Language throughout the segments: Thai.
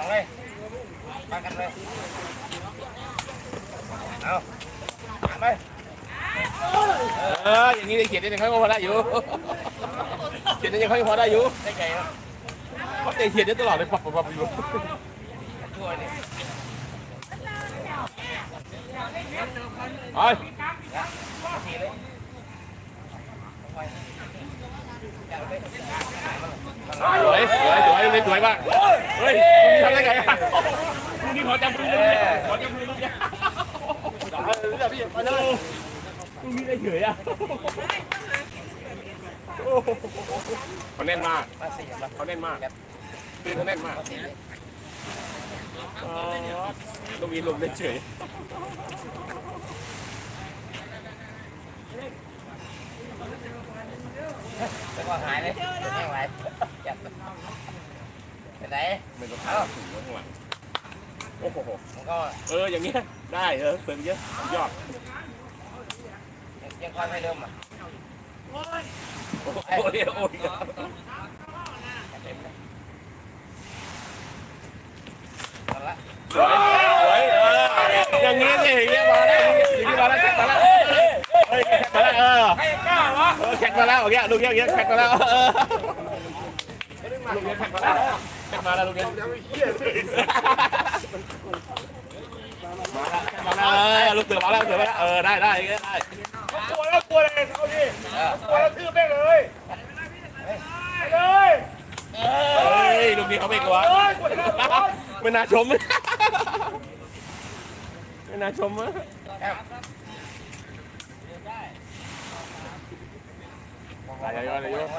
ลองเลยมากันเลย เอาไปเอออย่างนี้ได้เขียนได้ยังค่อยพอได้อยู่ เขียนได้ยังค่อยพอได้อยู่ได้ไงครับเขาเตะเขียนได้ตลอดเลยปับปับปับอยู่ช่วยนี่ไอ้ทีเลย สวยสวยสวยเล่นสวยมากเฮ้ยมึงทำได้ไงอะมึงนี่ขอจับมือเลยขอจับมือมึงเนี่ยเดี๋ยวพี่มาเลยมึงนี่ได้เฉยอะเขาแน่นมากเขาแน่นมากคือเขาแน่นมากลูกมีลมได้เฉยแล้วก็หายเลยแห้งไหล จับไปไหนไม่ต้องเข้าถึงข้างหลังโอ้โห มันก็เออ อย่างเงี้ย ได้เออเสริมเยอะ ยอด ยังคอยไม่เดิมอะโอ้ย โอ้ยโอ้ยเอาละสวยสวยเอออย่างงี้สิอย่างงี้มาแล้วอย่างงี้มาแล้วแข่งมาแล้วเฮ้ยแข่งมาแล้วเออใครกล้าวะเออแข่งมาแล้วอย่างเงี้ยลูกเงี้ยอย่างเงี้ยแข่งมาแล้วเออ ลูกเงี้ยแข่งมาแล้วแข่งมาแล้วลูกเงี้ยมาแล้วมาแล้วเออลูกเสือมาแล้วเสือมาแล้วเออได้ได้อย่างเงี้ยได้กลัวแล้วกลัวเลยเขาดิกลัวแล้วทื่อแม่เลยเลยเฮ้ยลูกนี้เขาไม่กลัวไม่น่าชมไม่น่าชมอะอะไรอะไรอะไร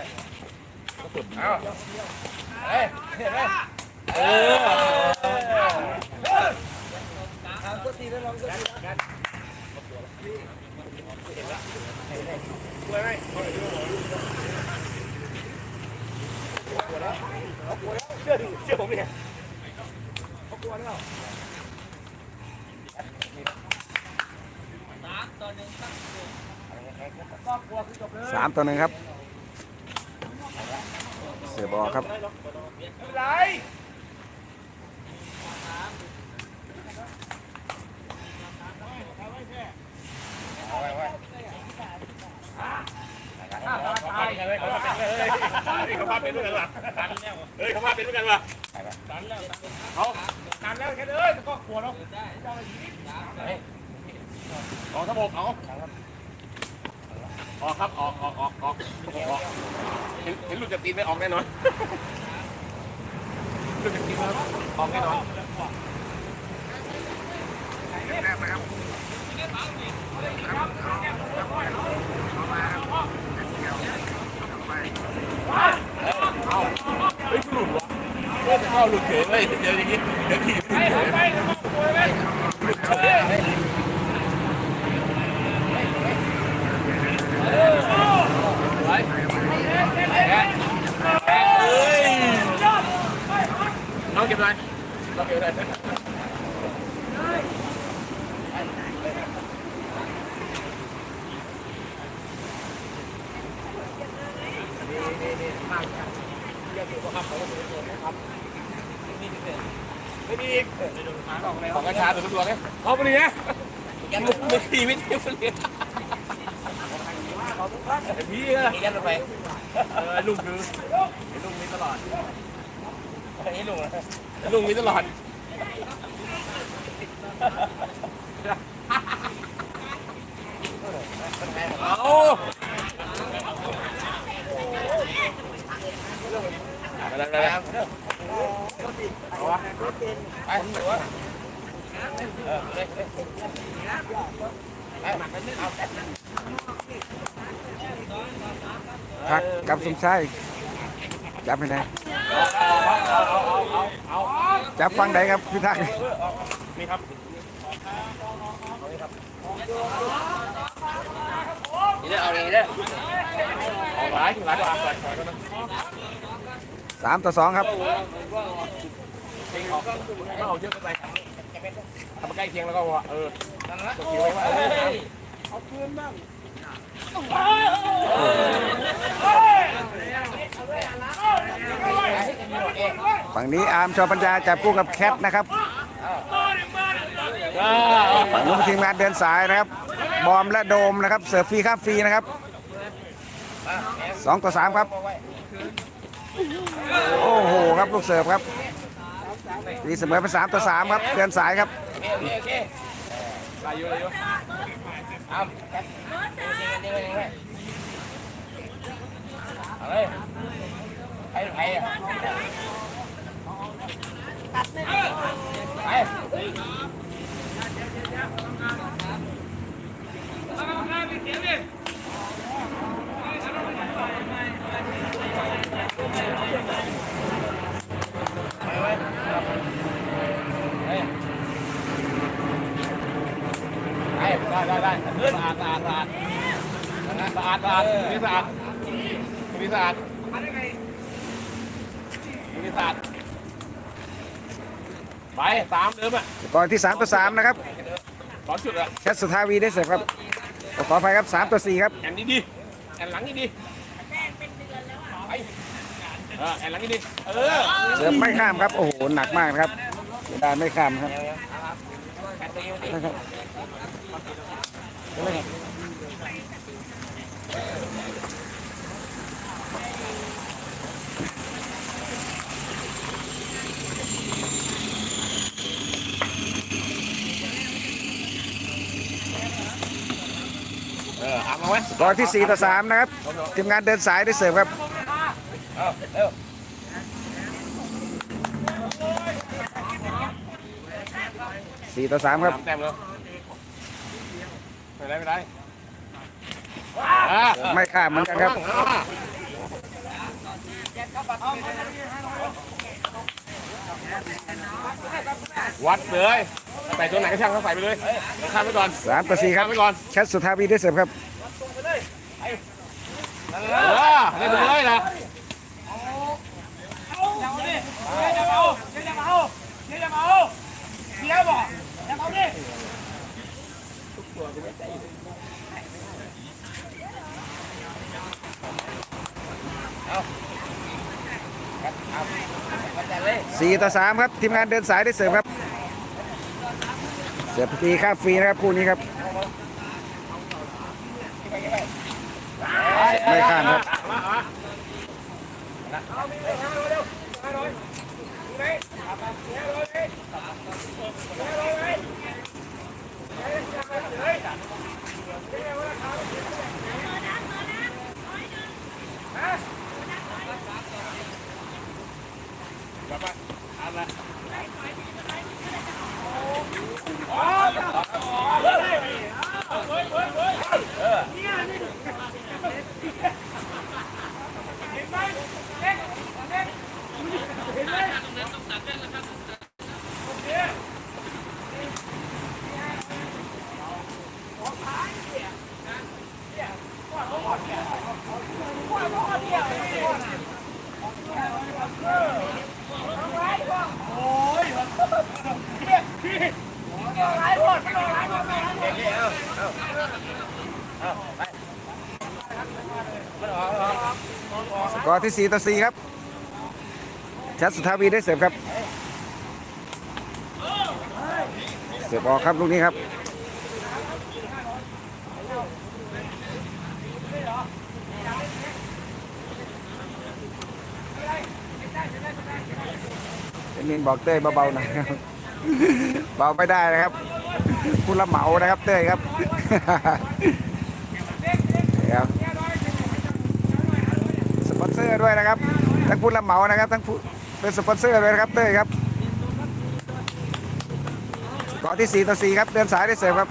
เอาเฮ้ยเห็นไหมเออเชื่อดิเชื่อผมเนี่ยสามตัวหนึ่งครับ เสือบอครับไม่เป็นไรเอาไว้ไว้เขาพาเป็นด้วยกันวะเฮ้ยเขาพาเป็นด้วยกันว่ะนานแล้วแค่เลยก็กลัวแล้วออกทั้งหมดเอา ออกครับออกออกออกออกออกเห็นเห็นลูกจะตีนไม่ออกแน่นอนลูกจะตีนครับออกแน่นอนเฮ้ยหลุดวะเฮ้ยจะเข้าหลุดเฉยเลยเดี๋ยวอย่างงี้เดี๋ยวขี่หลุดเฉย ไปแล้วก็กลัวไหม เฮ้ยน้องเก็บอะไรน้องเก็บอะไร ไม่มีอีก ของกระชาตัวตัวเนี่ยเอาไปเลยนะมึงมึงขี่ไม่เที่ยวเลยพี่อะมีกันไปเออลุงคือลุงมีตลอดไอ้ลุงนะลุงมีตลอด เอาไปแล้วไป จับไปไหนจับฟังใดครับพี่ทักนี่ครับนี่เด้อเอานี่เด้อออกหลายหลายตัวอะใส่ใส่ก็นะสามต่อสองครับเองออกถ้าออกเยอะก็ไปทำมาใกล้เคียงแล้วก็ว่าเออนั่นละตัวคิวไว้ว่าเออเฝั่งนี้อาร์มชอปัญญาจับคู่กับแคทนะครับฝั่งนู้นทีมงานเดินสายนะครับ บอมและโดมนะครับ เสิร์ฟฟรีข้ามฟรีนะครับสองต่อสามครับ โอ้โหครับลูกเสิร์ฟครับตีเสมอเป็นสามต่อสามครับ เดินสายครับ อ้ามเอายุอายุเอาแคทนี่นี่นี่เอาเลยไปไปอะไปได้ ได้ได้สะอาดสะอาดสะอาดสะอาดสะอาดนี่สะอาดนี่สะอาดนี่สะอาดไปสามเดิมอะก่อนที่สามต่อสามนะครับสองจุดอะแคทสุทาวีได้เสร์ฟครับขออภัยครับสามต่อสี่ครับแอนนี้ดีแอนหลังนี่ดีเออแอนหลังนี่ดีเออเสิร์ฟไม่ข้ามครับโอ้โหหนักมากครับเสียดายไม่ข้ามครับนะครับ เอออามาไว้ก่อนที่สี่ต่อสามนะครับ ทีมงานเดินสายได้เสิร์ฟครับ เอาเร็วสี่ต่อสามครับ สามแต้มเลย ไม่ได้ไม่ได้อ่าไม่ข้ามเหมือนกันครับวัดเลยใส่ตัวไหนก็ช่างเขาใส่ไปเลยข้ามไปก่อนสามต่อสี่ครัข้าบมไปก่อนแคทสุทาวีได้เสิร์ฟครับเออเล่นไปเลยนะจะเอาจะเอาจะเอาเสียบอกจะเอาดิ มาแต่เลย สี่ต่อสามครับ ทีมงานเดินสายได้เสร์ฟครับ เสิร์ฟรีข้าฟรีนะครับคู่นี้ครับ ไม่ข้ามครับสก Thank you. อร์ที่สี่ต่อสี่ครับแคทสุทาวีได้เสิร์ฟครับ เสิร์ฟออกครับลูกนี้ครับ เป็นมินบอกเต้ยเบาๆหน่อยครับเบาไม่ได้นะครับผู้รับเหมานะครับเต้ยครับเดี๋ยว อร์ด้วยนะครับ ทั้งผู้รับเหมานะครับ ทั้งผู้เป็นสปอนเซอร์ด้วยนะครับเต้ยครับเกาะที่4ต่อ4ครับเดินสายได้เสร็จครับ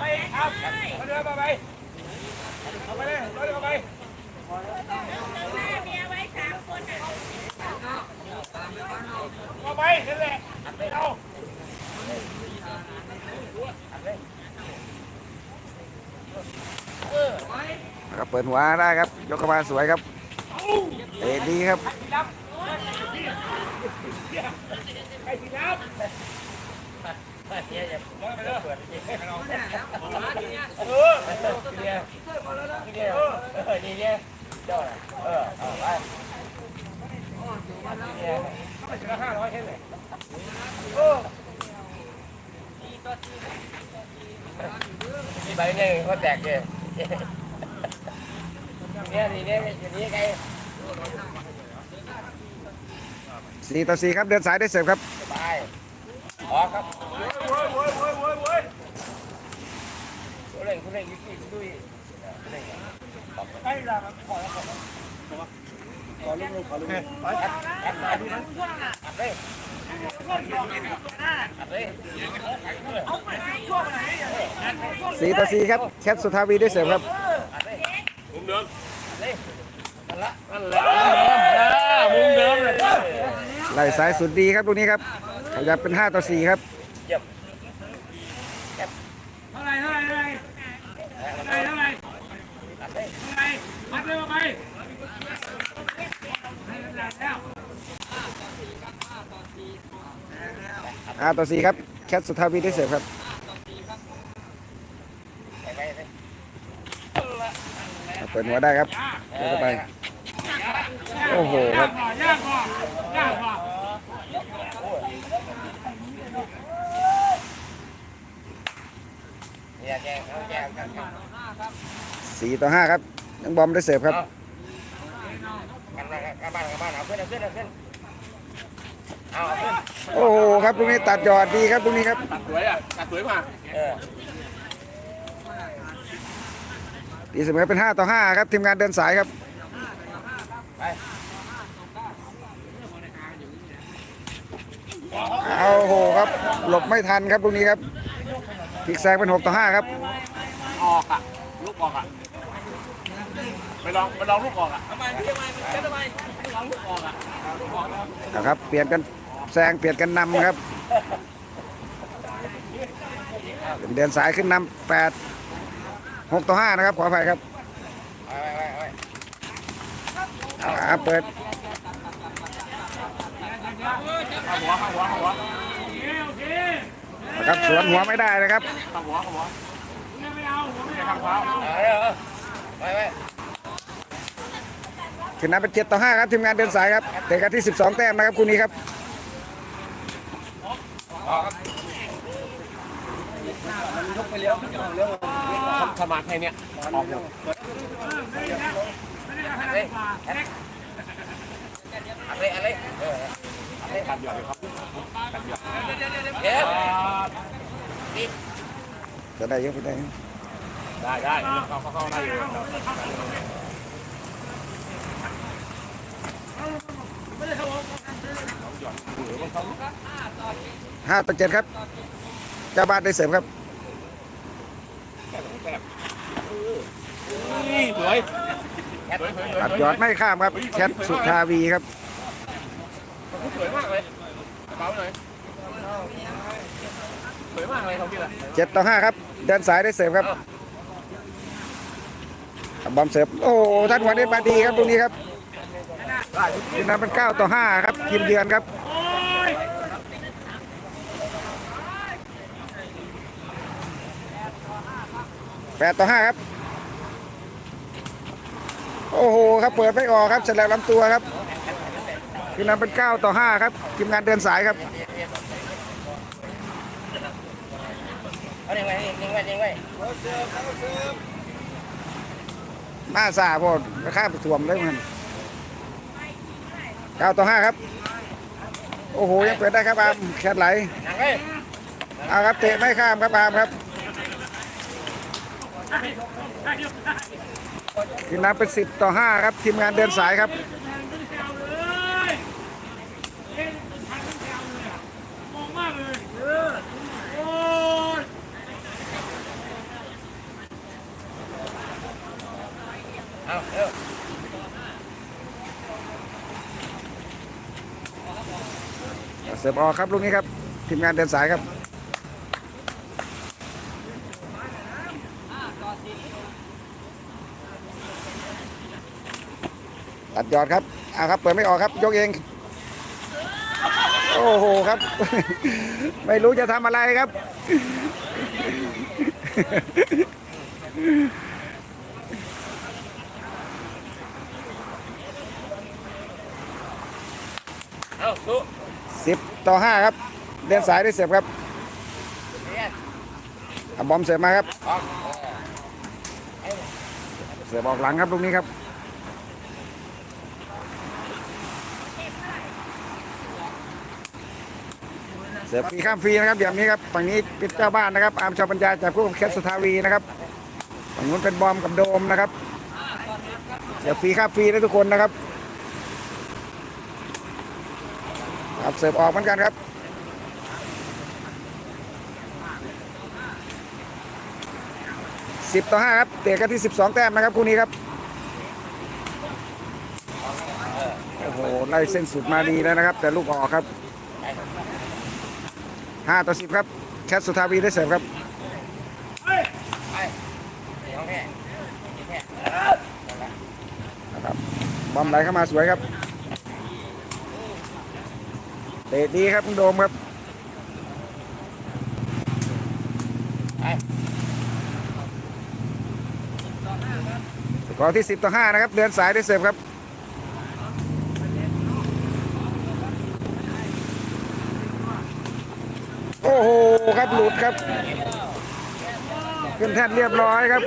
ไปครับเอาเดินมาไปเอาไปเลยเอาเดินมาไป เมียไว้สามคนน่ะ เอาไปนั่นแหละเอา นะครับเปิดหัวได้ครับ ยกกระบาลสวยครับเตะดีครับไปทีน้ำเนี่ยอย่าเนี่ยนี่เนี่ยนี่ยนี่ใบเนี่ยเขาแตกเลยเนี่ยนี่เนี่ยนี่ไง สี่ต่อสี่ครับเดินสายได้เสร์ฟครับไปออกครับคุณเล่นคุณเล่นยุติดุยคุณเล่นใกล้ละขอแล้วขอแอดแอดมาดูนะอัดเลยอัดเลยสี่ต่อสี่ครับแคทสุทาวีได้เสร์ฟครับอัดเลยมุมเดิน นละนั่นแหละมุมเดิมเลยไล่สายสุดดีครับลูกนี้ครับขยับเป็นห้าต่อสี่ครับเยี่ยมเท่าไรเท่าไรเท่าไรเท่าไรเท่าไหร่อัดเลยเท่าไรมัดเลยไปให้กำลังแล้วห้าต่อสีครับ แคทสุทาวีได้เสิร์ฟครับไปไป เลยเปิดหัวได้ครับเดินเข้าไป โอ้โหครับยากกว่ายากกว่าเนี่ยแกเขาแกกันกันสี่ต่อห้าครับยังบอมได้เสิร์ฟครับกันกันบ้านกันบ้านเอาขึ้นเอาขึ้นเอาขึ้นเอาเอาขึ้นโอ้โหครับลูกนี้ตัดยอดดีครับลูกนี้ครับตัดสวยอะตัดสวยมาก เออ ตีเสมอเป็นห้าต่อห้าครับ ทีมงานเดินสายครับไปเอาโหครับ หลบไม่ทันครับลูกนี้ครับพลิกแซงเป็นหกต่อห้าครับ ออกอะ ลูกออกอะ ไปลองไปลองลูกออกอะทำไมทำไมทำไมลองลูกออกอะนะครับ เปลี่ยนกันแซงเปลี่ยนกันนำครับ เดินสายขึ้นนำแปด หกต่อห้านะครับ ขออภัยครับไปไปไปไปอ่าเปิดข้าหัวข้าหัวข้าหัวคโอเคนะครับสวนหัวไม่ได้นะครับข้าหัวข้าหัวไม่เอาผมไม่เอาข้างขวาเอาไปไปขึ้นนำเป็นเจ็ดต่อห้าครับทีมงานเดินสายครับเตะกันที่12แต้มนะครับคู่นี้ครับส มาร์ทแค่เนี้ยออกหมดเฮ้ยอะไรอะไรเออตัดหยอดเลยครับเดี๋ยวจะได้เยอะไปได้ได้ได้เข้าเข้าเข้าได้อยู่ห้าต่อเจ็ดครับเจ้าบ้านได้เสริมครับ นี่สวยสวยสวยสวยตัดยอดไม่ข้ามครับแคทสุทาวีครับสวยมากเลยเบาหน่อยสวยมากเลยเขาพี่ละเจ็ดต่อห้าครับเดินสายได้เสริมครับบอมเสิร์ฟโอ้โหท่านหัวได้มาดีครับตรงนี้ครับทีมนั้นเป็นเก้าต่อห้าครับทีมเยือนครับแปดต่อห้าครับ โอ้โหครับเปิดไม่ออกครับฉลับลำตัวครับทีมนั้นเป็นเก้าต่อห้าครับทีมงานเดินสายครับเอาเองไว้เองไว้เองไว้มาซาพอราคาไปถ่วมเลยมันเก้าต่อห้าครับ โอ้โห ยังเปิดได้ครับอามแคทไหลนั่งเลยเอาครับเตะไม่ข้ามครับอามครับ ทีมน้ำเป็นสิบต่อห้าครับ ทีมงานเดินสายครับเลยเล่นเป็นพันเป็นแถวเลยอะมองมากเลยเออโอ้ยเอาเร็วเสิร์ฟออกครับลูกนี้ครับ ทีมงานเดินสายครับ ตัดยอดครับเอาครับ เปิดไม่ออกครับ ยกเอง โอ้โหครับ ไม่รู้จะทำอะไรครับ เอ้าสู้ สิบต่อห้าครับเดินสายได้เสียบครับอะบอมเสียบมาครับ เสียบออกหลังครับลูกนี้ครับ เสียบฟรีข้ามฟรีนะครับอย่างนี้ครับฝั่งนี้เป็นเจ้าบ้านนะครับ อาร์มชาวปัญญาจากคู่กับแคสสทาวีนะครับฝั่งนู้นเป็นบอมกับโดมนะครับเสียบฟรีข้ามฟรีนะทุกคนนะครับครับเสิร์ฟออกเหมือนกันครับสิบต่อห้าครับเตะกันที่สิบสองแต้มนะครับคู่นี้ครับโอ้โหไล่เส้นสุดมาดีแล้วนะครับ แต่ลูกออกครับ ห้าต่อสิบครับ แคทสุทาวีได้เสิร์ฟครับนะครับบอมไหลเข้ามาสวยครับเตะดีครับคุณโดมครับสกอร์ที่ 10 ต่อ 5 นะครับ เดินสายได้เสิร์ฟครับ โอ้โห ครับหลุดครับ ขึ้นแท่นเรียบร้อยครับ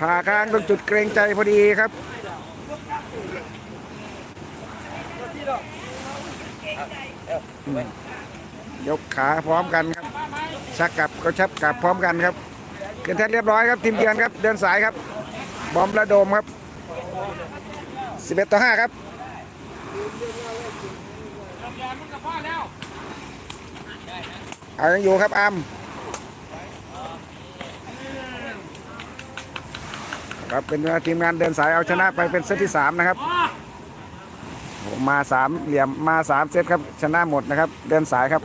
ผ่าคางตรงจุดเกรงใจพอดีครับยกขาพร้อมกันครับ ชักกลับก็ชักกลับพร้อมกันครับขึ้นแท่นเรียบร้อยครับทีมเยือนครับ เดินสายครับ บอมระโดมครับ11ต่อ5ครับ เอายังอยู่ครับอัมครับเป็นทีมงานเดินสายเอาชนะไปเป็นเซตที่3นะครับผมมา3เหลี่ยมมา3เซตครับชนะหมดนะครับ เดินสายครับ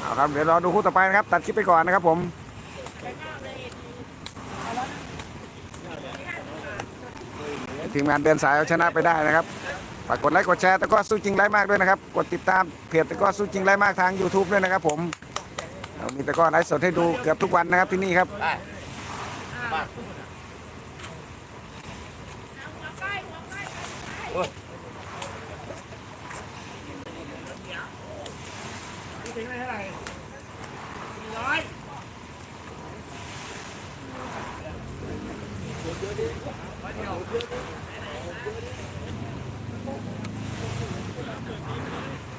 เอาครับเดี๋ยวรอดูคู่ต่อไปนะครับ ตัดคลิปไปก่อนนะครับผมทีมงานเดินสายเอาชนะไปได้นะครับ ฝากกดไลค์กดแชร์ตะก้อสู้จริงไร้มากด้วยนะครับ กดติดตามเพจตะก้อสู้จริงไร้มากทาง YouTube ด้วยนะครับผมเรามีตะก้อไลฟ์สดให้ดูเกือบทุกวันนะครับที่นี่ครับ